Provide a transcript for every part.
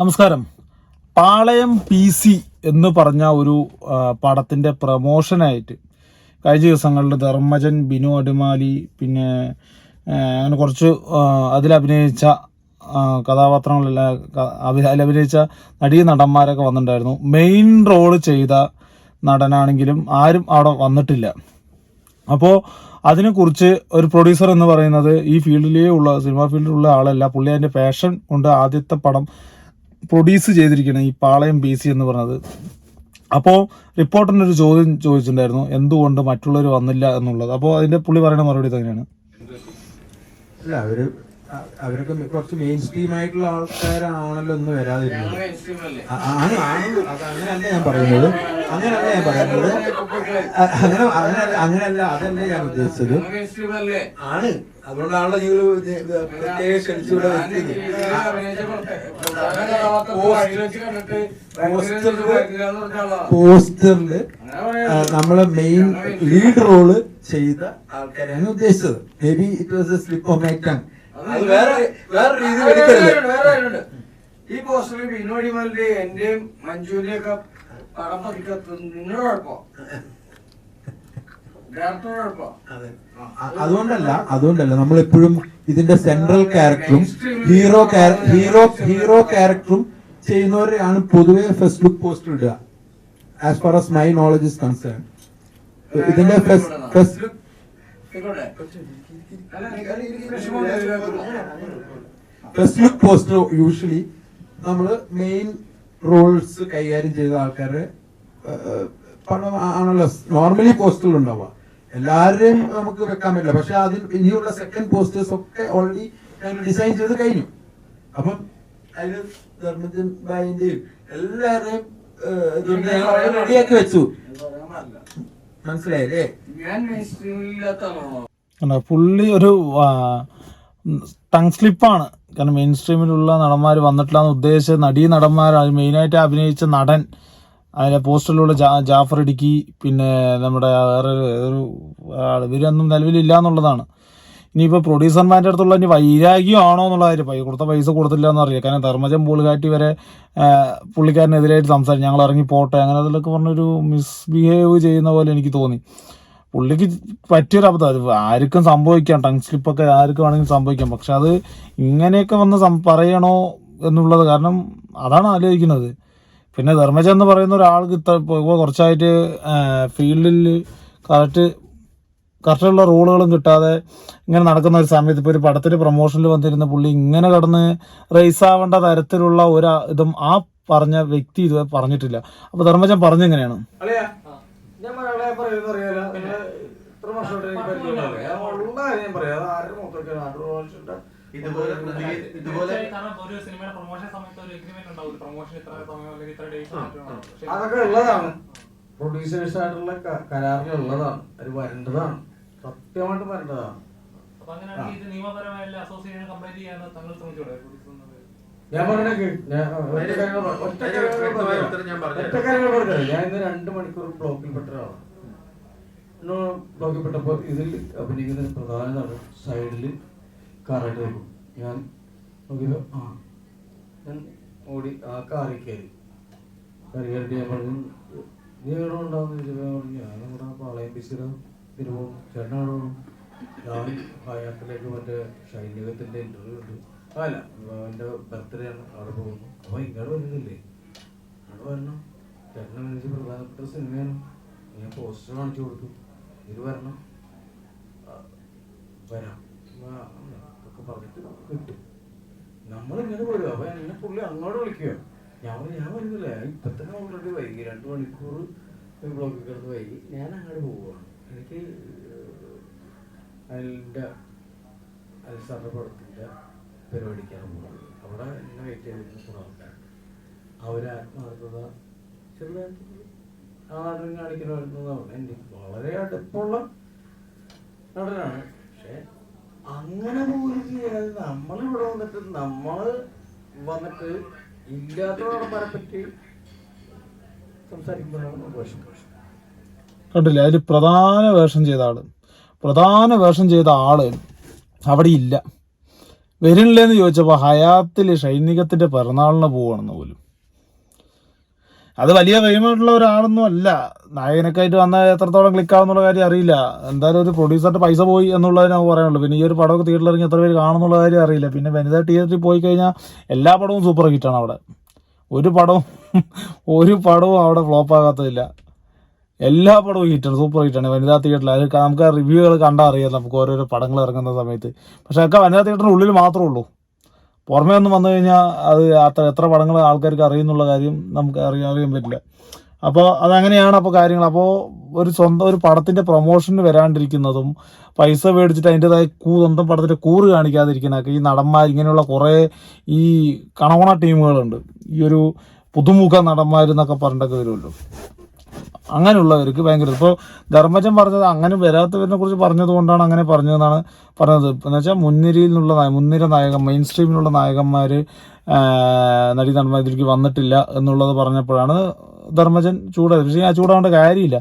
നമസ്കാരം. പാളയം P C എന്ന് പറഞ്ഞ ഒരു പടത്തിന്റെ പ്രമോഷനായിട്ട് കഴിഞ്ഞ ദിവസങ്ങളിൽ ധർമ്മജൻ ബിനു അടിമാലി പിന്നെ അങ്ങനെ കുറച്ച് അതിലഭിനയിച്ച അതിൽ അഭിനയിച്ച ആ, കഥാപാത്രങ്ങളെല്ലാം ക- അഭി- അതിൽ അഭിനയിച്ച നടീ നടന്മാരൊക്കെ വന്നിട്ടുണ്ടായിരുന്നു. മെയിൻ റോൾ ചെയ്ത നടനാണെങ്കിലും ആരും അവിടെ വന്നിട്ടില്ല. അപ്പോൾ അതിനെക്കുറിച്ച് ഒരു പ്രൊഡ്യൂസർ എന്ന് പറയുന്നത് ഈ ഫീൽഡിലേ ഉള്ള സിനിമാ ഫീൽഡിലുള്ള ആളല്ല. പുള്ളി അതിന്റെ പാഷൻ കൊണ്ട് ആദ്യത്തെ പടം പ്രൊഡ്യൂസ് ചെയ്തിരിക്കണം ഈ പാളയം പി സി എന്ന് പറഞ്ഞത്. അപ്പോൾ റിപ്പോർട്ടറിന് ഒരു ചോദ്യം ചോദിച്ചിട്ടുണ്ടായിരുന്നു എന്തുകൊണ്ട് മറ്റുള്ളവർ വന്നില്ല എന്നുള്ളത്. അപ്പോൾ അതിന്റെ പുള്ളി പറയുന്ന മറുപടി തന്നെയാണ് അല്ല അവർ അവരൊക്കെ കുറച്ച് മെയിൻ സ്ട്രീം ആയിട്ടുള്ള ആൾക്കാരാണല്ലോ ഒന്ന് വരാതിരുന്നത് അങ്ങനെയല്ല ഞാൻ പറയുന്നത്. അങ്ങനെയല്ല ഞാൻ പറയുന്നത്? അങ്ങനെ അങ്ങനെ അങ്ങനല്ല അതല്ല ഞാൻ ഉദ്ദേശിച്ചത്. ആണ്. അതുകൊണ്ടാണല്ലോ നിങ്ങൾ പ്രത്യേക ക്ഷണിച്ചിവിടെ വെച്ചത് പോസ്റ്ററിൽ നമ്മളെ മെയിൻ ലീഡ് റോൾ ചെയ്ത ആൾക്കാരെയാണ് ഉദ്ദേശിച്ചത്. May be it was a slip of my tongue അത് വേറെ വേറെ രീതിയിൽ ഈ പോസ്റ്ററിൽ വിനോടിമലിന്റെ എന്റെയും മഞ്ജുവിന്റെ ഒക്കെ പടം പതിക്കത്ത് നിങ്ങളുടെ കുഴപ്പം അതെ. അതുകൊണ്ടല്ല അതുകൊണ്ടല്ല. നമ്മൾ എപ്പോഴും ഇതിന്റെ സെൻട്രൽ ക്യാരക്ടറും ഹീറോ ഹീറോ ഹീറോ ക്യാരക്ടറും ചെയ്യുന്നവരെയാണ് പൊതുവെ ഫേസ്ബുക്ക് പോസ്റ്റ് ഇടുക. As far as my knowledge is concern ഇതിന്റെ ഫേസ്ബുക്ക് പോസ്റ്റ് യൂഷ്വലി നമ്മൾ മെയിൻ റോൾസ് കൈകാര്യം ചെയ്ത ആൾക്കാർ പണം ആണല്ലോ. നോർമലി പോസ്റ്റുകൾ ഉണ്ടാവുക. എല്ലാവരെയും നമുക്ക് വെക്കാൻ പറ്റില്ല. പക്ഷെ അതിൽ ഇനിയുള്ള സെക്കൻഡ് പോസ്റ്റേഴ്സ് ഒക്കെ ഓൾറെഡി ഞങ്ങൾ ഡിസൈൻ ചെയ്ത് കഴിഞ്ഞു. അപ്പം അതിൽ ധർമ്മജൻ ബായിന്റെയും എല്ലാവരുടെയും റെഡിയാക്കി വെച്ചു. മനസ്സിലായല്ലേ? ഞാൻ പുള്ളി ഒരു ടങ് സ്ലിപ്പാണ് കാരണം മെയിൻ സ്ട്രീമിലുള്ള നടന്മാർ വന്നിട്ടില്ല എന്ന് ഉദ്ദേശിച്ച നടീ നടന്മാർ അത് മെയിനായിട്ട് അഭിനയിച്ച നടൻ അതിലെ പോസ്റ്ററിലുള്ള ജാ ജാഫർ ഇടുക്കി പിന്നെ നമ്മുടെ വേറെ ഒരു ആൾ ഇവരൊന്നും നിലവിലില്ല എന്നുള്ളതാണ്. ഇനിയിപ്പോൾ പ്രൊഡ്യൂസർമാരുടെ അടുത്തുള്ള ഇനി വൈരാഗ്യം ആണോ എന്നുള്ള കാര്യം പൈ കൊടുത്ത പൈസ കൊടുത്തില്ല എന്നറിയാം കാരണം ധർമ്മജൻ പൂളുകാട്ടി വരെ പുള്ളിക്കാരനെതിരായിട്ട് സംസാരിച്ചു. ഞങ്ങൾ ഇറങ്ങി പോട്ടെ അങ്ങനെ അതിലൊക്കെ പറഞ്ഞൊരു മിസ്ബിഹേവ് ചെയ്യുന്ന പോലെ എനിക്ക് തോന്നി. പുള്ളിക്ക് പറ്റിയൊരു അബദ്ധം. ആർക്കും സംഭവിക്കാം. ടങ് സ്ലിപ്പൊക്കെ ആർക്കും വേണമെങ്കിലും സംഭവിക്കാം. പക്ഷെ അത് ഇങ്ങനെയൊക്കെ വന്ന് പറയണോ എന്നുള്ളത് കാരണം അതാണ് ആലോചിക്കുന്നത്. പിന്നെ ധർമ്മജൻ എന്ന് പറയുന്ന ഒരാൾക്ക് ഇത്ര ഇപ്പോൾ കുറച്ചായിട്ട് ഫീൽഡിൽ കറക്റ്റ് കറക്റ്റുള്ള റോളുകളും കിട്ടാതെ ഇങ്ങനെ നടക്കുന്ന ഒരു സമയത്ത് ഇപ്പോൾ ഒരു പടത്തിന്റെ പ്രൊമോഷനിൽ വന്നിരുന്ന പുള്ളി ഇങ്ങനെ കടന്ന് റേസ് ആവേണ്ട തരത്തിലുള്ള ഒരു ഇതും ആ പറഞ്ഞ വ്യക്തി ഇത് പറഞ്ഞിട്ടില്ല. അപ്പോൾ ധർമ്മജൻ പറഞ്ഞെങ്ങനെയാണ് അളിയാ ഞാൻ മലയാളം പറയുന്നത് അറിയാലോ നിങ്ങൾ ഇത്ര വർഷമായിട്ട് എനിക്ക് പരിചയമുള്ളതല്ലേ? ഞാൻ ഉള്ള കാര്യം ഞാൻ പറയാം. അത് ആരുടെ മുഖത്തൊക്കെ നാട്ടു പ്രൊമോഷന്റെ ഇതുപോലെ ഇതുപോലെ കാരണം ഒരു സിനിമയുടെ പ്രൊമോഷൻ സമയത്ത് ഒരു എഗ്രിമെന്റ് ഉണ്ടാവും പ്രൊമോഷൻ ഇത്ര സമയം അല്ലെങ്കിൽ ഇത്ര ഡേറ്റ് അതൊക്കെ ഉള്ളതാണ്. പ്രൊഡ്യൂസേഴ്സ് ആയിട്ടുള്ള കരാറിൽ ഉള്ളതാണ്. അത് വരേണ്ടതാണ്. സത്യമായിട്ട് വരേണ്ടതാണ്. ഞാൻ പറഞ്ഞേക്ക് ഞാൻ ഒറ്റ കാര്യങ്ങൾ പറ- ഒറ്റ കാര്യങ്ങൾ വ്യക്തമായ ഞാൻ ഇന്ന് രണ്ട് മണിക്കൂർ ബ്ലോക്കിൽ പെട്ട ഒരാളാണ്. ഇന്ന് ബ്ലോക്കിൽ പെട്ടപ്പോൾ ഇതിൽ അഭിനയിക്കുന്ന പ്രധാന നടൻ സൈഡിൽ കാറായിട്ട് നിൽക്കും. ഞാൻ നോക്കിയപ്പോൾ ആ ഞാൻ ഓടി ആ കാറിൽ കയറി. കയറിയിട്ട് ഞാൻ പറഞ്ഞു നീ എവിടെ ഉണ്ടാവുന്ന ഞാൻ നമ്മുടെ പാളയം ബിസിറ തിരുവോം ചേട്ടനാണോ? ഞാൻ ഹയാത്തിലേക്ക് മറ്റേ ഷൈനികത്തിന്റെ ഇന്റർവ്യൂ ഉണ്ട്. അല്ല എന്റെ ബർത്ത്ഡേ ആണ് അവിടെ പോകുന്നു. അപ്പോൾ ഇങ്ങോട്ട് വരുന്നില്ലേ അവിടെ വരണം. ചേട്ടനെ വിളിച്ച് പ്രധാനപ്പെട്ട സിനിമയാണ്. ഞാൻ പോസ്റ്റർ കാണിച്ചു കൊടുത്തു. ഇത് വരണം വരാം. ഒക്കെ പറഞ്ഞിട്ട് കിട്ടും നമ്മൾ ഇങ്ങനെ പോരും അപ്പൊ എന്നെ പുള്ളി അങ്ങോട്ട് വിളിക്കുക ഞാൻ ഞാൻ വരുന്നില്ല. ഇപ്പൊ തന്നെ ഓൾറെഡി വൈകി. രണ്ട് മണിക്കൂർ ബ്ലോക്കിൽ കിടന്ന് വൈകി. ഞാൻ അങ്ങോട്ട് പോവുകയാണ് എനിക്ക് അതിന്റെ അൽസാറിന്റെ പടത്തിന്റെ പരിപാടിക്കാണ് പോകുന്നത് അവിടെ എന്നെ വെയിറ്റ് ചെയ്തിരുന്ന കുറേ ആൾക്കാർ അവർ ആത്മാർത്ഥത ചെറുതായിട്ട് ആ കാണിക്കുന്ന കാണിക്കണമെന്നതാണ് എന്റെ വളരെ അടുപ്പുള്ള നടനാണ്. പക്ഷെ അങ്ങനെ പോലും ചെയ്യാതെ നമ്മളിവിടെ വന്നിട്ട് നമ്മൾ വന്നിട്ട് ഇല്ലാത്ത നടന്മാരെ പറ്റി കണ്ടില്ല? അതിൽ പ്രധാന വേഷം ചെയ്ത ആൾ. പ്രധാന വേഷം ചെയ്ത ആൾ അവിടെ ഇല്ല. വരുന്നില്ലെന്ന് ചോദിച്ചപ്പോൾ ഹയാത്തിൽ ഷൈനികത്തിന്റെ പിറന്നാളിന് പോവാണെന്ന് പോലും. അത് വലിയ ഫെയിമായിട്ടുള്ള ഒരാളൊന്നും അല്ല. നായകനൊക്കെയായിട്ട് വന്ന എത്രത്തോളം ക്ലിക്ക് ആവുന്നുള്ള കാര്യം അറിയില്ല. എന്തായാലും ഒരു പ്രൊഡ്യൂസറിന്റെ പൈസ പോയി എന്നുള്ളതിനെ പറയാനുള്ളൂ പിന്നെ ഈ ഒരു പടമൊക്കെ തിയേറ്ററിൽ ഇറങ്ങി എത്ര പേര് കാണുന്നുള്ള കാര്യം അറിയില്ല. പിന്നെ വനിതാ തിയേറ്ററിൽ പോയി കഴിഞ്ഞാൽ എല്ലാ പടവും സൂപ്പർ ഹിറ്റാണ് അവിടെ. ഒരു പടവും ഒരു പടവും അവിടെ ഫ്ലോപ്പ് ആകാത്തതില്ല. എല്ലാ പടവും ഹിറ്റാണ് സൂപ്പർ ഹിറ്റാണ് വനിതാ തിയേറ്ററിൽ അത് നമുക്ക് റിവ്യൂകൾ കണ്ടാൽ അറിയാം നമുക്ക് ഓരോരോ പടങ്ങൾ ഇറങ്ങുന്ന സമയത്ത്. പക്ഷേ അതൊക്കെ വനിതാ തിയേറ്ററിന് ഉള്ളിൽ മാത്രമേ ഉള്ളൂ. പുറമേ ഒന്നും വന്നു കഴിഞ്ഞാൽ അത് അത്ര എത്ര പടങ്ങൾ ആൾക്കാർക്ക് അറിയുന്നുള്ള കാര്യം നമുക്ക് അറിയാൻ അറിയാൻ പറ്റില്ല. അപ്പോൾ അതങ്ങനെയാണ് അപ്പോൾ കാര്യങ്ങൾ. അപ്പോൾ ഒരു സ്വന്തം ഒരു പടത്തിന്റെ പ്രൊമോഷന് വരാണ്ടിരിക്കുന്നതും പൈസ മേടിച്ചിട്ട് അതിന്റെതായ കൂ സ്വന്തം പടത്തിന്റെ കൂറ് കാണിക്കാതിരിക്കുന്നതൊക്കെ ഈ നടന്മാർ ഇങ്ങനെയുള്ള കുറേ ഈ കണവണ ടീമുകളുണ്ട്. ഈ ഒരു പുതുമുഖ നടന്മാരെന്നൊക്കെ പറഞ്ഞിട്ടൊക്കെ വരുമല്ലോ. അങ്ങനെയുള്ളവർക്ക് ഭയങ്കര ഇപ്പോൾ ധർമ്മജൻ പറഞ്ഞത് അങ്ങനെ വരാത്തവരിനെ കുറിച്ച് പറഞ്ഞത് കൊണ്ടാണ് അങ്ങനെ പറഞ്ഞതെന്നാണ് പറഞ്ഞത്. എന്ന് വെച്ചാൽ മുൻനിരയിൽ നിന്നുള്ള മുൻനിര നായകൻ മെയിൻ സ്ട്രീമിലുള്ള നായകന്മാർ നടി നടന്മാർ ഇതിലേക്ക് വന്നിട്ടില്ല എന്നുള്ളത് പറഞ്ഞപ്പോഴാണ് ധർമ്മജൻ ചൂടായത്. പക്ഷേ ആ ചൂടാവേണ്ട കാര്യമില്ല.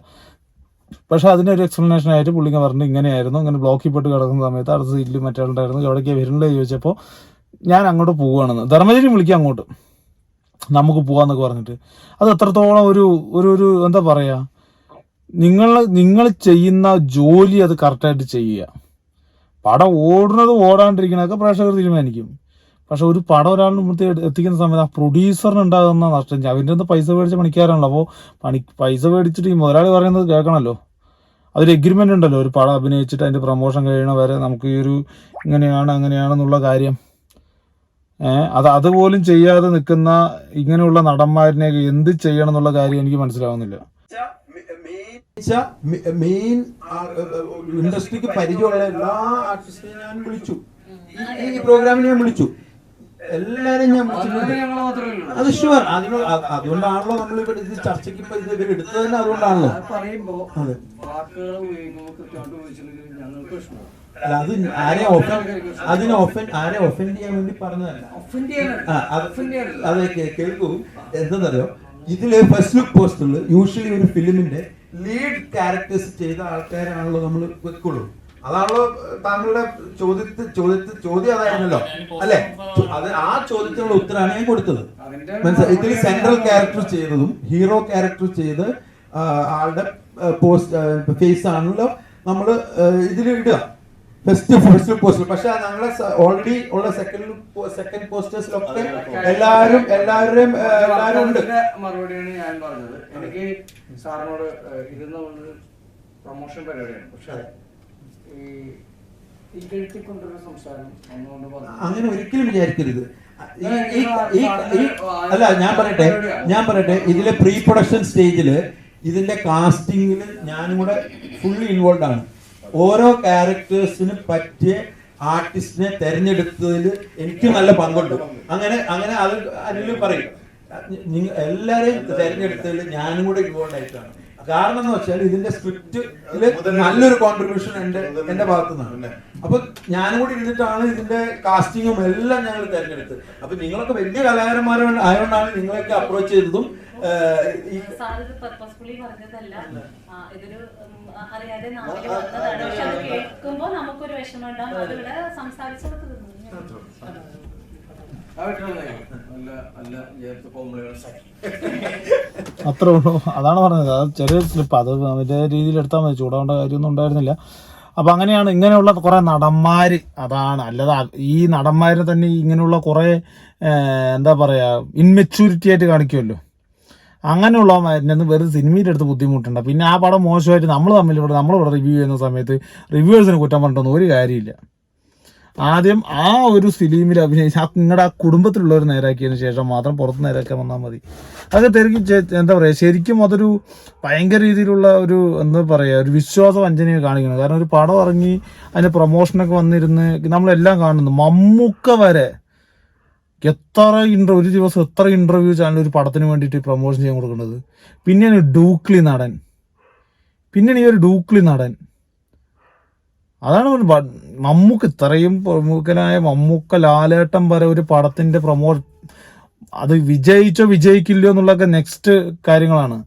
പക്ഷെ അതിനൊരു എക്സ്പ്ലനേഷൻ ആയിട്ട് പുള്ളിങ്ങ പറഞ്ഞു ഇങ്ങനെയായിരുന്നു ഇങ്ങനെ ബ്ലോക്കിൽ പെട്ട് കിടക്കുന്ന സമയത്ത് അടുത്ത സീറ്റിൽ മറ്റാളുണ്ടായിരുന്നു എവിടേക്കാണ് വരുന്നില്ല ചോദിച്ചപ്പോൾ ഞാൻ അങ്ങോട്ട് പോവുകയാണെന്ന്. ധർമ്മജനും വിളിക്കാം അങ്ങോട്ട്. നമുക്ക് പോവാന്നൊക്കെ പറഞ്ഞിട്ട്. അത് എത്രത്തോളം ഒരു ഒരു ഒരു എന്താ പറയാ? നിങ്ങൾ നിങ്ങൾ ചെയ്യുന്ന ജോലി അത് കറക്റ്റായിട്ട് ചെയ്യുക. പടം ഓടുന്നത് ഓടാണ്ടിരിക്കണതൊക്കെ പ്രേക്ഷകർ തീരുമാനിക്കും. പക്ഷെ ഒരു പടം ഒരാളിന് മുമ്പ് എത്തിക്കുന്ന സമയത്ത് ആ പ്രൊഡ്യൂസറിന് ഉണ്ടാകുന്ന നഷ്ടം. അവന്റെ ഒന്ന് പൈസ മേടിച്ച പണിക്കാരാണല്ലോ അപ്പോൾ പണി പൈസ മേടിച്ചിട്ട് ഈ മുതലാളി പറയുന്നത് കേൾക്കണമല്ലോ അതൊരു എഗ്രിമെന്റ് ഉണ്ടല്ലോ. ഒരു പടം അഭിനയിച്ചിട്ട് അതിന്റെ പ്രൊമോഷൻ കഴിയണ വരെ നമുക്ക് ഈ ഒരു ഇങ്ങനെയാണ് അങ്ങനെയാണെന്നുള്ള കാര്യം. അത് അതുപോലും ചെയ്യാതെ നിൽക്കുന്ന ഇങ്ങനെയുള്ള നടന്മാരിനെ എന്ത് ചെയ്യണം എന്നുള്ള കാര്യം എനിക്ക് മനസ്സിലാവുന്നില്ല. മെയിൻ ഇൻഡസ്ട്രിക്ക് പരിചയമുള്ള എല്ലാ ആർട്ടിസ്റ്റിനെയും ഞാൻ വിളിച്ചു. ഈ- പ്രോഗ്രാമിനെ ഞാൻ വിളിച്ചു. എല്ലാരും ഞാൻ അത് ഷുവർ അതിന് അതുകൊണ്ടാണല്ലോ നമ്മൾ ഇവിടെ ഇത് ചർച്ചയ്ക്ക് ഇപ്പൊ ഇത് ഇവർ എടുത്തത് തന്നെ അതുകൊണ്ടാണല്ലോ. അത് പറയുമ്പോ അതെ. വാക്കുകൾ ഉപയോഗിക്കുമ്പോൾ കൃത്യമായിട്ട് ഞങ്ങൾക്ക് അല്ല അത് ആരെ അതിനെ ഒഫൻ ആരെ ഒഫൻഡ് ചെയ്യാൻ വേണ്ടി പറഞ്ഞതല്ല. ഒഫൻഡ് അത് ഒഫൻഡ് കേൾക്കൂ. എന്തെന്നറിയോ? ഇതിൽ ഫസ്റ്റ് ലുക്ക് പോസ്റ്ററിൽ യൂഷ്വലി ഒരു ഫിലിമിന്റെ ലീഡ് ക്യാരക്ടേഴ്സ് ചെയ്ത ആൾക്കാരാണല്ലോ നമ്മൾ വെക്കുള്ളൂ. അതാണല്ലോ താങ്കളുടെ ചോദ്യത്തിൽ ചോദ്യത്തിൽ ചോദ്യം അതായിരുന്നല്ലോ. അല്ലെ? അത് ആ ചോദ്യത്തിനുള്ള ഉത്തരമാണ് ഞാൻ കൊടുത്തത്. അതിന്റെ മനസ്സിലായി? ഇതിൽ സെൻട്രൽ ക്യാരക്ടർ ചെയ്തതും ഹീറോ ക്യാരക്ടർ ചെയ്ത് ആളുടെ പോസ്റ്റ് ഫേസ് ആണല്ലോ നമ്മൾ ഇതിൽ ഇടുക. ഫസ്റ്റ് ഫസ്റ്റ് പോസ്റ്റർ പക്ഷെ ഞങ്ങളെ ഓൾറെഡി ഉള്ള സെക്കൻഡ് സെക്കൻഡ് പോസ്റ്റേഴ്സിലൊക്കെ എല്ലാവരും എല്ലാവരുടെയും എല്ലാവരും ഉണ്ട്. മറുപടിയാണ് ഞാൻ പറഞ്ഞത്. എനിക്ക് സാറിനോട് ഇരുന്ന പ്രൊമോഷൻ പരിപാടിയാണ്. പക്ഷെ ഈ അങ്ങനെ ഒരിക്കലും വിചാരിക്കരുത്. അല്ല ഞാൻ പറയട്ടെ. ഞാൻ പറയട്ടെ. ഇതിലെ പ്രീ പ്രൊഡക്ഷൻ സ്റ്റേജിൽ ഇതിന്റെ കാസ്റ്റിംഗിൽ ഞാനും കൂടെ ഫുള്ളി ഇൻവോൾവ് ആണ്. ഓരോ ക്യാരക്ടേഴ്സിന് പറ്റിയ ആർട്ടിസ്റ്റിനെ തെരഞ്ഞെടുത്തതിൽ എനിക്ക് നല്ല പങ്കുണ്ട്. അങ്ങനെ അങ്ങനെ അത് അനിൽ പറയും. എല്ലാരെയും തെരഞ്ഞെടുത്തതിൽ ഞാനും കൂടെ ഇൻവോൾവ് ആയിട്ടാണ്. കാരണം എന്ന് വെച്ചാൽ ഇതിന്റെ സ്ക്രിപ്റ്റിൽ നല്ലൊരു കോൺട്രിബ്യൂഷൻ എന്റെ എന്റെ ഭാഗത്തു നിന്നാണ് അപ്പൊ ഞാനും കൂടി ഇരുന്നിട്ടാണ് ഇതിന്റെ കാസ്റ്റിങ്ങും എല്ലാം ഞങ്ങൾ തെരഞ്ഞെടുത്തത്. അപ്പൊ നിങ്ങളൊക്കെ വലിയ കലാകാരന്മാരാണ് ആയതുകൊണ്ടാണ് നിങ്ങളൊക്കെ അപ്രോച്ച് ചെയ്തതും പർപ്പസ്ഫുള്ളി പറഞ്ഞതല്ല. ഇതൊരു അറിയാതെ വന്നതാണ്. പക്ഷെ അത് കേൾക്കുമ്പോ നമുക്കൊരു വിഷമം ഉണ്ടാവും. അതിവിടെ സംസാരിച്ചത് തീർന്നു അത്രേ ഉള്ളൂ. അതാണ് പറഞ്ഞത്. അത് ചെറിയ സ്ലിപ്പ് അത് അതിന്റെ രീതിയിൽ എടുത്താൽ മതി. ചൂടാവേണ്ട കാര്യമൊന്നും ഉണ്ടായിരുന്നില്ല. അപ്പം അങ്ങനെയാണ് ഇങ്ങനെയുള്ള കുറേ നടന്മാർ അതാണ്. അല്ലാതെ ഈ നടന്മാരെ തന്നെ ഇങ്ങനെയുള്ള കുറേ എന്താ പറയുക ഇൻമെച്യൂരിറ്റി ആയിട്ട് കാണിക്കുമല്ലോ. അങ്ങനെയുള്ള മരുന്ന് വെറുതെ സിനിമയുടെ അടുത്ത് ബുദ്ധിമുട്ടുണ്ട്. പിന്നെ ആ പടം മോശമായിട്ട് നമ്മൾ തമ്മിൽ ഇവിടെ നമ്മളിവിടെ റിവ്യൂ ചെയ്യുന്ന സമയത്ത് റിവ്യൂവേഴ്സിന് കുറ്റം പറഞ്ഞിട്ടൊന്നും ഒരു കാര്യമില്ല. ആദ്യം ആ ഒരു ഫിലിമിൽ അഭിനയിച്ച് ആ നിങ്ങളുടെ ആ കുടുംബത്തിലുള്ളവർ നേരാക്കിയതിന് ശേഷം മാത്രം പുറത്ത് നേരാക്കാൻ വന്നാൽ മതി. അതൊക്കെ തിരക്കി എന്താ പറയുക ശരിക്കും അതൊരു ഭയങ്കര രീതിയിലുള്ള ഒരു എന്താ പറയുക ഒരു വിശ്വാസ വഞ്ചനയെ കാണിക്കുന്നത് കാരണം ഒരു പടം ഇറങ്ങി അതിന്റെ പ്രൊമോഷനൊക്കെ വന്നിരുന്ന് നമ്മളെല്ലാം കാണുന്നു. മമ്മൂക്ക വരെ എത്ര ഇന്റർവ്യൂ ഒരു ദിവസം എത്ര ഇന്റർവ്യൂ ചാനൽ ഒരു പടത്തിന് വേണ്ടിയിട്ട് പ്രൊമോഷൻ ചെയ്യാൻ കൊടുക്കുന്നത്. പിന്നെയാണ് ഡൂക്ലി നടൻ. പിന്നെയാണ് ഈ ഒരു ഡൂക്ലി നടൻ. അതാണ് മമ്മൂക്ക് ഇത്രയും പ്രമുഖനായ മമ്മൂക്ക ലാലേട്ടൻ വരെ ഒരു പടത്തിന്റെ പ്രൊമോ അത് വിജയിച്ചോ വിജയിക്കില്ലയോ എന്നുള്ളതൊക്കെ നെക്സ്റ്റ് കാര്യങ്ങളാണ്.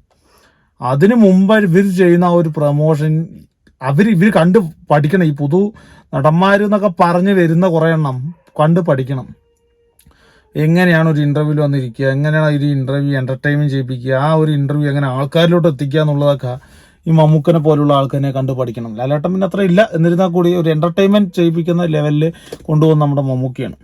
അതിനു മുമ്പ് ഇവർ ചെയ്യുന്ന ആ ഒരു പ്രൊമോഷൻ അവർ ഇവർ കണ്ട് പഠിക്കണം. ഈ പുതു നടന്മാരെന്നൊക്കെ പറഞ്ഞ് വരുന്ന കുറേ എണ്ണം കണ്ട് പഠിക്കണം. എങ്ങനെയാണ് ഒരു ഇന്റർവ്യൂവിൽ വന്നിരിക്കുക? എങ്ങനെയാണ് ഒരു ഇന്റർവ്യൂ എന്റർടൈൻമെന്റ് ചെയ്യിപ്പിക്കുക? ആ ഒരു ഇന്റർവ്യൂ എങ്ങനെ ആൾക്കാരിലോട്ട് എത്തിക്കുക എന്നുള്ളതൊക്കെ ഈ മമ്മൂക്കനെ പോലുള്ള ആൾക്കാരെ കണ്ട് പഠിക്കണം. ലാലേട്ടൻ പിന്നെ അത്ര ഇല്ല. എന്നിരുന്നാൽ കൂടി ഒരു എന്റർടൈൻമെന്റ് ചെയ്യിപ്പിക്കുന്ന ലെവലിൽ കൊണ്ടുപോകുന്ന നമ്മുടെ മമ്മൂക്കയാണ്.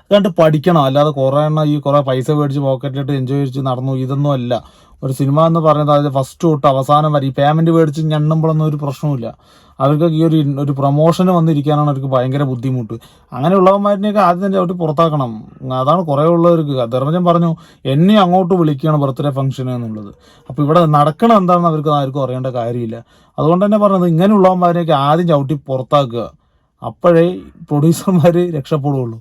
അതുകൊണ്ട് പഠിക്കണം. അല്ലാതെ കുറേ എണ്ണം ഈ കുറേ പൈസ മേടിച്ച് പോക്കറ്റിലിട്ട് എൻജോയ് ചെയ്ത് നടന്നു. ഇതൊന്നും അല്ല. ഒരു സിനിമ എന്ന് പറയുന്നത് അതിന്റെ ഫസ്റ്റ് തൊട്ട് അവസാനം വരെ ഈ പേയ്മെന്റ് മേടിച്ച് ഞണ്ണുമ്പോഴൊന്നും ഒരു പ്രശ്നവുമില്ല. അവർക്കൊക്കെ ഈ ഒരു ഒരു പ്രൊമോഷന് വന്നിരിക്കാനാണ് അവർക്ക് ഭയങ്കര ബുദ്ധിമുട്ട്. അങ്ങനെയുള്ളവന്മാരിനെയൊക്കെ ആദ്യം തന്നെ അവർ പുറത്താക്കണം. അതാണ് കുറേ ഉള്ളവർക്ക് ധർമ്മജൻ പറഞ്ഞു എന്നെ അങ്ങോട്ട് വിളിക്കുകയാണ് ബർത്ത്ഡേ ഫംഗ്ഷൻ എന്നുള്ളത്. അപ്പോൾ ഇവിടെ നടക്കണം എന്താണെന്ന് അവർക്ക് ആർക്കും അറിയേണ്ട കാര്യമില്ല. അതുകൊണ്ട് തന്നെ പറഞ്ഞത് ഇങ്ങനെയുള്ളവന്മാരെയൊക്കെ ആദ്യം ചവിട്ടി പുറത്താക്കുക. അപ്പോഴേ പ്രൊഡ്യൂസർമാർ രക്ഷപ്പെടുകയുള്ളൂ